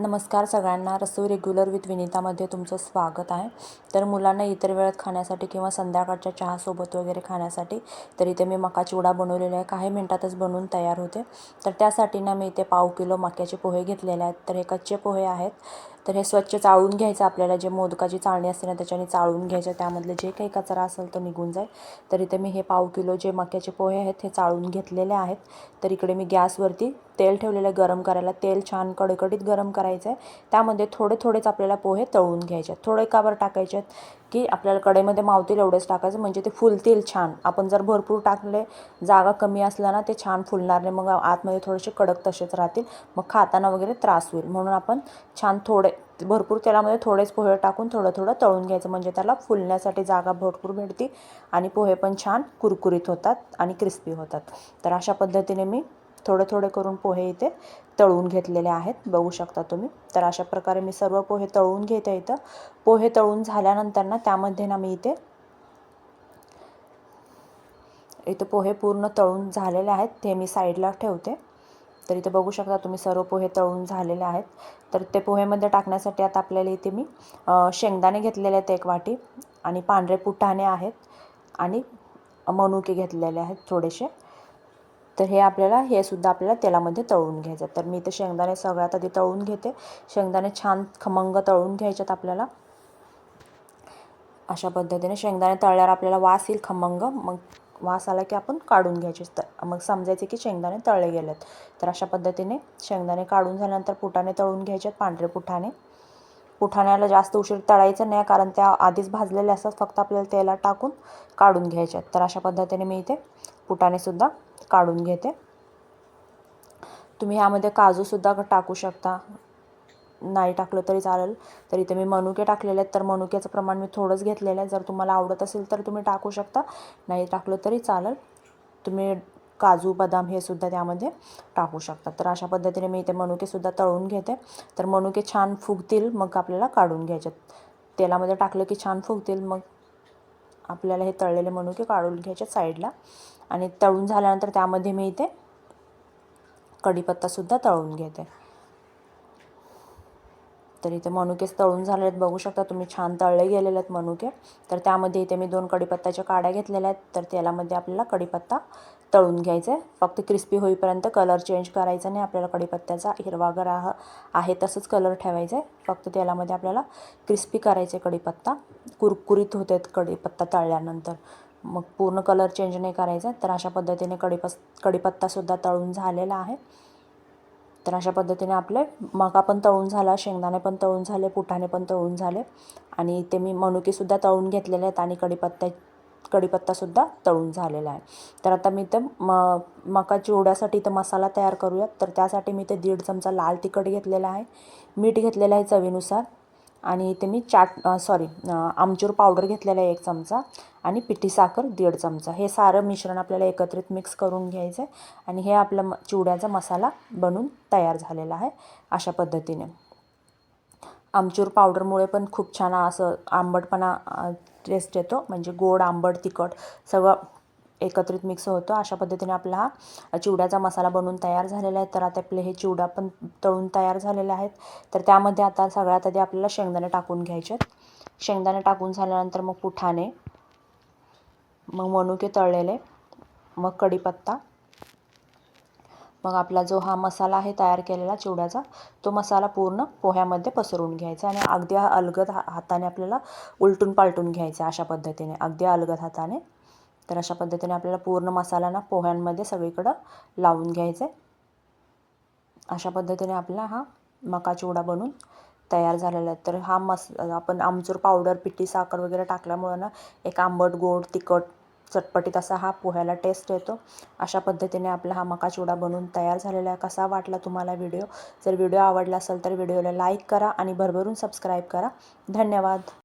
नमस्कार सगळ्यांना. रसोई regular with विनीतामध्ये तुमचं स्वागत आहे. तर मुलांना इतर वेळात खाण्यासाठी किंवा संध्याकाळच्या चहासोबत वगैरे खाण्यासाठी तर इथे मी मका चिवडा बनवलेला आहे. काही मिनटातच बनवून तयार होते. तर त्यासाठी ना मी इथे पाव किलो मक्याचे पोहे घेतलेले आहेत. तर हे कच्चे पोहे आहेत. तर हे स्वच्छ चाळून घ्यायचं आपल्याला जे मोदकाची चाळणी असते ना त्याच्याने चाळून घ्यायचं त्यामधले जे काही कचरा असेल तो निघून जाईल. तर इथे मी हे पाव किलो जे मक्याचे पोहे आहेत हे चाळून घेतलेले आहेत. तर इकडे मी गॅसवरती तेल ठेवलेलं गरम करायला तेल छान कडकडीत गरम करायचं आहे. त्यामध्ये थोडे थोडेच आपल्याला पोहे तळून घ्यायचे आहेत. थोडे काबर टाकायचे आहेत? की आपल्याला कडेमध्ये मावतील एवढेच टाकायचं म्हणजे ते फुलतील छान. आपण जर भरपूर टाकले जागा कमी असला ना ते छान फुलणार नाही. मग आतमध्ये थोडेसे कडक तसेच राहतील. मग खाताना वगैरे त्रास होईल. म्हणून आपण छान थोडे भरपूर तेलामध्ये थोडेच पोहे टाकून थोडं थोडं तळून घ्यायचं. म्हणजे त्याला फुलण्यासाठी जागा भरपूर भेटते आणि पोहे पण छान कुरकुरीत होतात आणि क्रिस्पी होतात. तर अशा पद्धतीने मी थोडे थोडे करून पोहे इथे तळून घेतलेले आहेत. बघू शकता तुम्ही. तर अशा प्रकारे मी सर्व पोहे तळून घेते इथं. पोहे तळून झाल्यानंतर ना त्यामध्ये ना मी इथे इथं पोहे पूर्ण तळून झालेले आहेत. ते मी साईडला ठेवते. तर इथे बघू शकता तुम्ही सर्व पोहे तळून झालेले आहेत. तर ते पोहेमध्ये टाकण्यासाठी आता आपल्याला इथे मी शेंगदाणे घेतलेले आहेत एक वाटी आणि पांढरे पुटाणे आहेत आणि मनुके घेतलेले आहेत थोडेसे. तर हे आपल्याला हे सुद्धा आपल्याला तेलामध्ये तळून घ्यायचं तर मी इथे शेंगदाणे सगळ्यात आधी तळून घेते. शेंगदाणे छान खमंग तळून घ्यायच्यात आपल्याला. अशा पद्धतीने शेंगदाणे तळल्यावर आपल्याला वास येईल खमंग. मग वास आला की आपण काढून घ्यायचे तर मग समजायचे की शेंगदाणे तळले गेलेत. तर अशा पद्धतीने शेंगदाणे काढून झाल्यानंतर पुठाने तळून घ्यायचे पांढरे पुठाने पुठाण्याला जास्त उशीर तळायचं नाही कारण त्या आधीच भाजलेले असतात. फक्त आपल्याला तेला टाकून काढून घ्यायच्यात तर अशा पद्धतीने मी इथे पुटाणेसुद्धा काढून घेते. तुम्ही ह्यामध्ये काजूसुद्धा टाकू शकता. नाही टाकलं तरी चालेल. तर इथे मी मनुके टाकलेले आहेत तर मनुक्याचं प्रमाण मी थोडंच घेतलेलं आहे. जर तुम्हाला आवडत असेल तर तुम्ही टाकू शकता. नाही टाकलं तरी चालेल. तुम्ही काजू बदाम हे सुद्धा त्यामध्ये टाकू शकता. तर अशा पद्धतीने मी इथे मनुकेसुद्धा तळून घेते. तर मनुके छान फुगतील मग आपल्याला काढून घ्यायचे. तेलामध्ये टाकलं की छान फुगतील मग आपल्याला हे तळलेले मनुके काढून घ्यायचे साईडला. आणि तळून झाल्यानंतर त्यामध्ये मी इथे कढीपत्तासुद्धा तळून घेते. तर इथे मनुकेच तळून झाले आहेत बघू शकता तुम्ही छान तळले गेलेले आहेत मनुके. तर त्यामध्ये इथे मी दोन कढीपत्ताच्या काड्या घेतलेल्या आहेत. तर तेलामध्ये आपल्याला कढीपत्ता तळून घ्यायचा. आहे फक्त क्रिस्पी होईपर्यंत कलर चेंज करायचा नाही. आपल्याला कढीपत्त्याचा हिरवागर आहे तसंच कलर ठेवायचा. आहे फक्त तेलामध्ये आपल्याला क्रिस्पी करायचे कढीपत्ता. कुरकुरीत होते कढीपत्ता तळल्यानंतर. मग पूर्ण कलर चेंज नाही करायचा. तर अशा पद्धतीने कडीपस कढीपत्तासुद्धा तळून झालेला आहे. तर अशा पद्धतीने आपले मका पण तळून झाला शेंगदाणे पण तळून झाले पुठाणे पण तळून झाले. आणि इथे मी मनुकेसुद्धा तळून घेतलेले आहेत आणि कडीपत्त्या कढीपत्तासुद्धा तळून झालेला आहे. तर आता मी इथं म मका चिवड्यासाठी इथं मसाला तयार करूयात. तर त्यासाठी मी ते दीड चमचा लाल तिखट घेतलेला आहे. मीठ घेतलेलं आहे चवीनुसार. आणि इथे मी चाट सॉरी आमचूर पावडर घेतलेला आहे एक चमचा आणि पिठी साखर दीड चमचा. हे सारं मिश्रण आपल्याला एकत्रित मिक्स करून घ्यायचं आहे आणि हे आपलं म चिवड्याचा मसाला बनून तयार झालेला आहे अशा पद्धतीने. आमचूर पावडरमुळे पण खूप छान असं आंबटपणा टेस्ट येतो म्हणजे गोड आंबट तिखट सगळं एकत्रित मिक्स होतो. अशा पद्धतीने आपला हा चिवड्याचा मसाला बनवून तयार झालेला आहे. तर आता आपले हे चिवडा पण तळून तयार झालेले आहेत. तर त्यामध्ये आता सगळ्यात आधी आपल्याला शेंगदाणे टाकून घ्यायचे शेंगदाणे टाकून झाल्यानंतर मग पुठाने मग मनुके तळलेले मग कढीपत्ता मग आपला जो हा मसाला आहे तयार केलेला चिवड्याचा तो मसाला पूर्ण पोह्यामध्ये पसरून घ्यायचा आणि अगदी अलगद हाताने आपल्याला उलटून पालटून घ्यायचा अशा पद्धतीने. अगदी अलगद हाताने. तर अशा पद्धतीने आपल्याला पूर्ण मसाला ना पोह्यांमध्ये सगळीकडं लावून घ्यायचं. आहे अशा पद्धतीने आपला हा मका चिवडा बनून तयार झालेला आहे. तर हा मस आपण आमचूर पावडर पिठी साखर वगैरे टाकल्यामुळं ना एक आंबट गोड तिखट चटपटीत असा हा पोह्याला टेस्ट येतो. अशा पद्धतीने आपला हा मका चिवडा बनवून तयार झालेला आहे. कसा वाटला तुम्हाला व्हिडिओ? जर व्हिडिओ आवडला असेल तर व्हिडिओला लाईक करा आणि भरभरून सबस्क्राईब करा. धन्यवाद.